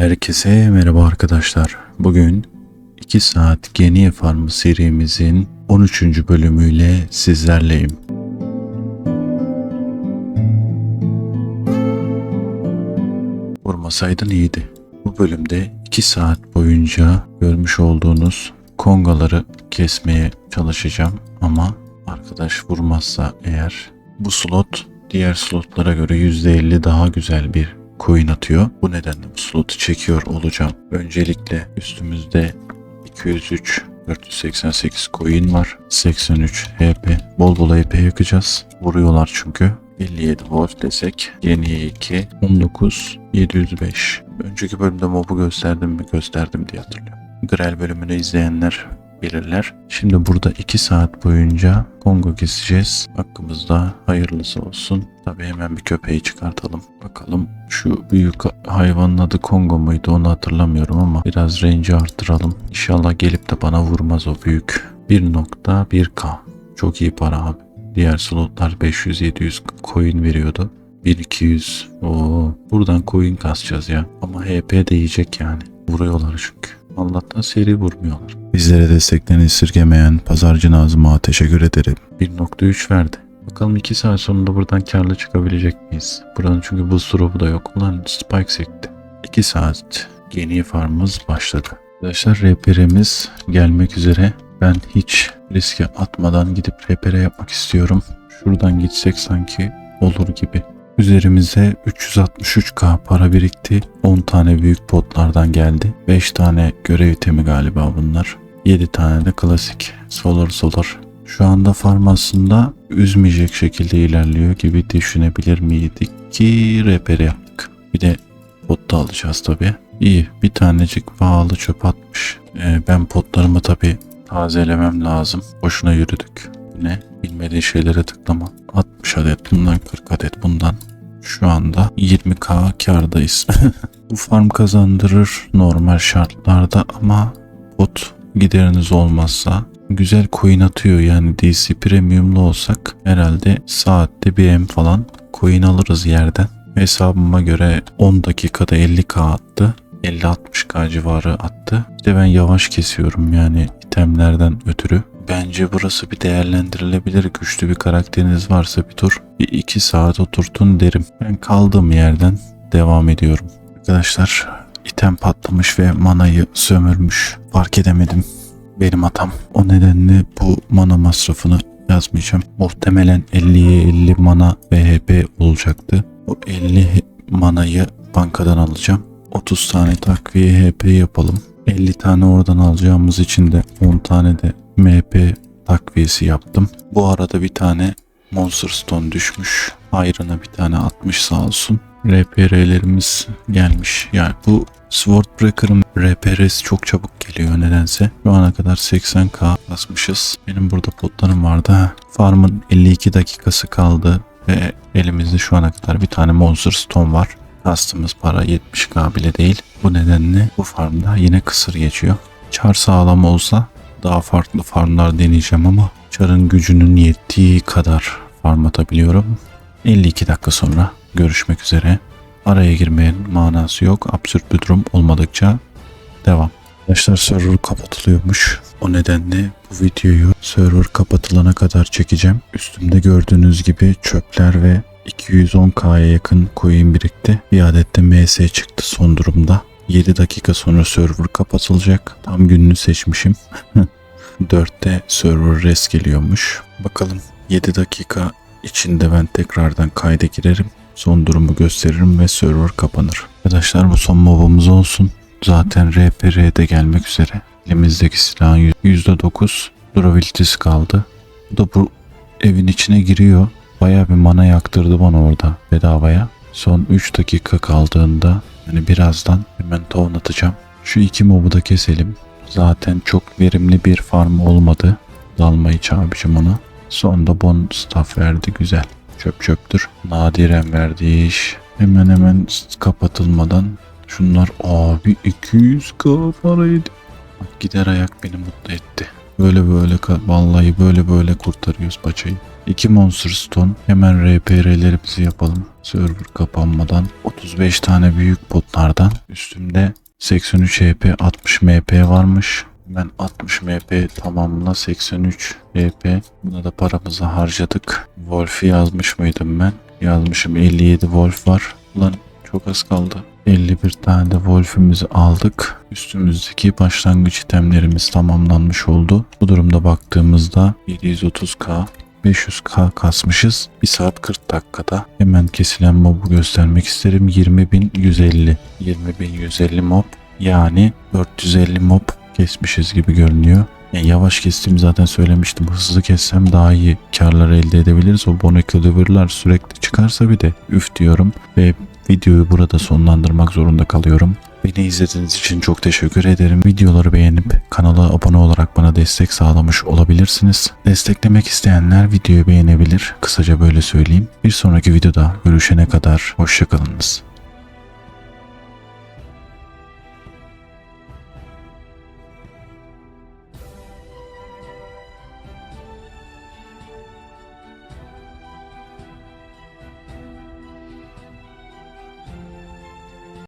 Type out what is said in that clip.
Herkese merhaba arkadaşlar. Bugün 2 saat Geniye Farmı serimizin 13. bölümüyle sizlerleyim. Vurmasaydın iyiydi. Bu bölümde 2 saat boyunca görmüş olduğunuz kongaları kesmeye çalışacağım ama arkadaş vurmazsa eğer bu slot diğer slotlara göre %50 daha güzel bir coin atıyor. Bu nedenle bu slotu çekiyor olacağım. Öncelikle üstümüzde 203 488 coin var. 83 HP. Bol bol HP yakacağız. Vuruyorlar çünkü. 57 volt desek. Yeni 2 19 705. Önceki bölümde mob'u gösterdim mi gösterdim diye hatırlıyorum. Grel bölümünü izleyenler bilirler. Şimdi burada 2 saat boyunca Kongo keseceğiz. Hakkımızda hayırlısı olsun. Tabi hemen bir köpeği çıkartalım. Bakalım şu büyük hayvanın adı Kongo muydu onu hatırlamıyorum ama biraz range'i arttıralım. İnşallah gelip de bana vurmaz o büyük. 1.1k. Çok iyi para abi. Diğer slotlar 500-700 coin veriyordu. 1200. Oo, buradan coin kasacağız ya. Ama HP de yiyecek yani. Vuruyorlar çünkü. Allah'tan seri vurmuyorlar. Bizlere desteklerini esirgemeyen pazarcı Nazım'a teşekkür ederim. 1.3 verdi. Bakalım 2 saat sonunda buradan karlı çıkabilecek miyiz? Buranın çünkü buz drop'u da yok. Ulan spike sekti. 2 saat yeni farmımız başladı. Arkadaşlar reperimiz gelmek üzere. Ben hiç riske atmadan gidip repere yapmak istiyorum. Şuradan gitsek sanki olur gibi. Üzerimize 363k para birikti. 10 tane büyük potlardan geldi. 5 tane görev itemi galiba bunlar. 7 tane de klasik solar solar. Şu anda farm aslında üzmeyecek şekilde ilerliyor gibi düşünebilir miydik ki repere yaptık. Bir de pot da alacağız tabi. İyi bir tanecik pahalı çöp atmış. Ee, ben potlarımı tabi tazelemem lazım. Boşuna yürüdük. Ne? Bilmediği şeylere tıklama. 60 adet bundan 40 adet bundan. Şu anda 20k kardayız. Bu farm kazandırır normal şartlarda ama pot gideriniz olmazsa güzel coin atıyor. Yani DC premiumlu olsak herhalde saatte bir M falan coin alırız yerden. Hesabıma göre 10 dakikada 50k attı. 50-60k civarı attı. İşte ben yavaş kesiyorum yani itemlerden ötürü. Bence burası bir değerlendirilebilir. Güçlü bir karakteriniz varsa bir tur bir iki saat oturtun derim. Ben kaldığım yerden devam ediyorum. Arkadaşlar item patlamış ve manayı sömürmüş. Fark edemedim. Benim hatam. O nedenle bu mana masrafını yazmayacağım. Muhtemelen 50'ye 50 mana VHP olacaktı. O 50 manayı bankadan alacağım. 30 tane takviye HP yapalım. 50 tane oradan alacağımız için de 10 tane de MP takviyesi yaptım. Bu arada bir tane Monster Stone düşmüş. Ayrına bir tane atmış sağ olsun. RPR'lerimiz gelmiş. Yani bu Swordbreaker'ın RPR'si çok çabuk geliyor nedense. Şu ana kadar 80k basmışız. Benim burada potlarım vardı. Farmın 52 dakikası kaldı ve elimizde şu ana kadar bir tane Monster Stone var. Kastımız para 70k bile değil. Bu nedenle bu farmda yine kısır geçiyor. Çar sağlam olsa daha farklı farmlar deneyeceğim ama çarın gücünün yettiği kadar farm atabiliyorum. 52 dakika sonra görüşmek üzere. Araya girmeyen manası yok. Absürt bir durum olmadıkça devam. Arkadaşlar server kapatılıyormuş. O nedenle bu videoyu server kapatılana kadar çekeceğim. Üstümde gördüğünüz gibi çöpler ve 210k'ya yakın coin birikti. Bir adet de MS çıktı son durumda. 7 dakika sonra server kapatılacak. Tam gününü seçmişim. 4'te server res geliyormuş. Bakalım 7 dakika içinde ben tekrardan kayda girerim. Son durumu gösteririm ve server kapanır. Arkadaşlar bu son mobumuz olsun. Zaten RPR de gelmek üzere. Elimizdeki silahın %9 durabilitesi kaldı. Bu da bu evin içine giriyor. Bayağı bir mana yaktırdı bana orada bedavaya. Son 3 dakika kaldığında yani birazdan hemen tohum atacağım. Şu iki mobu da keselim. Zaten çok verimli bir farm olmadı. Dalmayı çağıracağım onu. Sonunda bon staff verdi güzel. Çöp çöptür. Nadiren verdiği iş. Hemen hemen kapatılmadan şunlar abi 200k paraydı. Bak gider ayak beni mutlu etti. Böyle böyle vallahi böyle böyle kurtarıyoruz paçayı. 2 Monster Stone. Hemen RPR'lerimizi yapalım. Server kapanmadan. 35 tane büyük botlardan. Üstümde 83 HP 60 MP varmış. Ben 60 MP tamamla 83 HP. Buna da paramızı harcadık. Wolf'i yazmış mıydım ben? Yazmışım 57 Wolf var. Ulan çok az kaldı. 51 tane de Wolf'ümüzü aldık. Üstümüzdeki başlangıç itemlerimiz tamamlanmış oldu. Bu durumda baktığımızda 730k 500k kasmışız. 1 saat 40 dakikada. Hemen kesilen mobu göstermek isterim. 20.150. 20.150 mob. Yani 450 mob kesmişiz gibi görünüyor. Yani yavaş kestiğimi zaten söylemiştim. Hızlı kessem daha iyi karlar elde edebiliriz. O Bonek Deliver'lar sürekli çıkarsa bir de üf diyorum. Ve videoyu burada sonlandırmak zorunda kalıyorum. Beni izlediğiniz için çok teşekkür ederim. Videoları beğenip kanala abone olarak bana destek sağlamış olabilirsiniz. Desteklemek isteyenler videoyu beğenebilir. Kısaca böyle söyleyeyim. Bir sonraki videoda görüşene kadar hoşçakalınız.